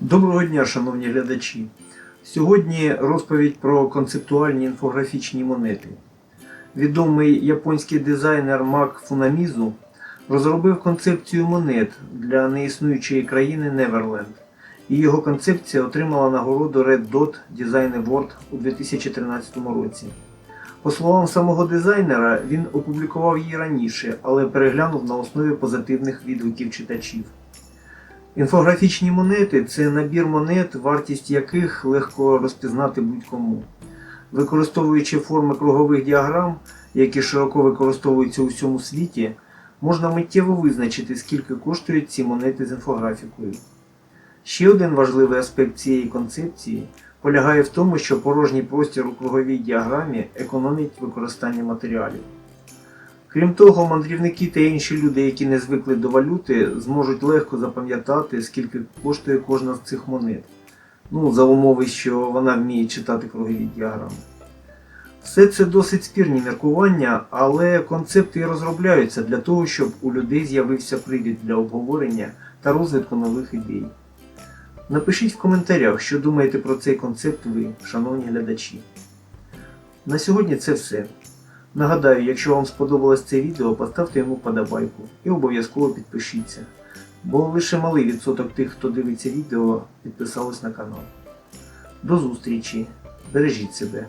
Доброго дня, шановні глядачі! Сьогодні розповідь про концептуальні інфографічні монети. Відомий японський дизайнер Мак Фунамізу розробив концепцію монет для неіснуючої країни Неверленд, і його концепція отримала нагороду Red Dot Design Award у 2013 році. По словам самого дизайнера, він опублікував її раніше, але переглянув на основі позитивних відгуків читачів. Інфографічні монети це набір монет, вартість яких легко розпізнати будь-кому. Використовуючи форми кругових діаграм, які широко використовуються у всьому світі, можна миттєво визначити, скільки коштують ці монети з інфографікою. Ще один важливий аспект цієї концепції полягає в тому, що порожній простір у круговій діаграмі економить використання матеріалів. Крім того, мандрівники та інші люди, які не звикли до валюти, зможуть легко запам'ятати, скільки коштує кожна з цих монет. Ну, за умови, що вона вміє читати кругові діаграми. Все це досить спірні міркування, але концепти розробляються для того, щоб у людей з'явився привід для обговорення та розвитку нових ідей. Напишіть в коментарях, що думаєте про цей концепт ви, шановні глядачі. На сьогодні це все. Нагадаю, якщо вам сподобалось це відео, поставте йому вподобайку і обов'язково підпишіться, бо лише малий відсоток тих, хто дивиться відео, підписались на канал. До зустрічі! Бережіть себе!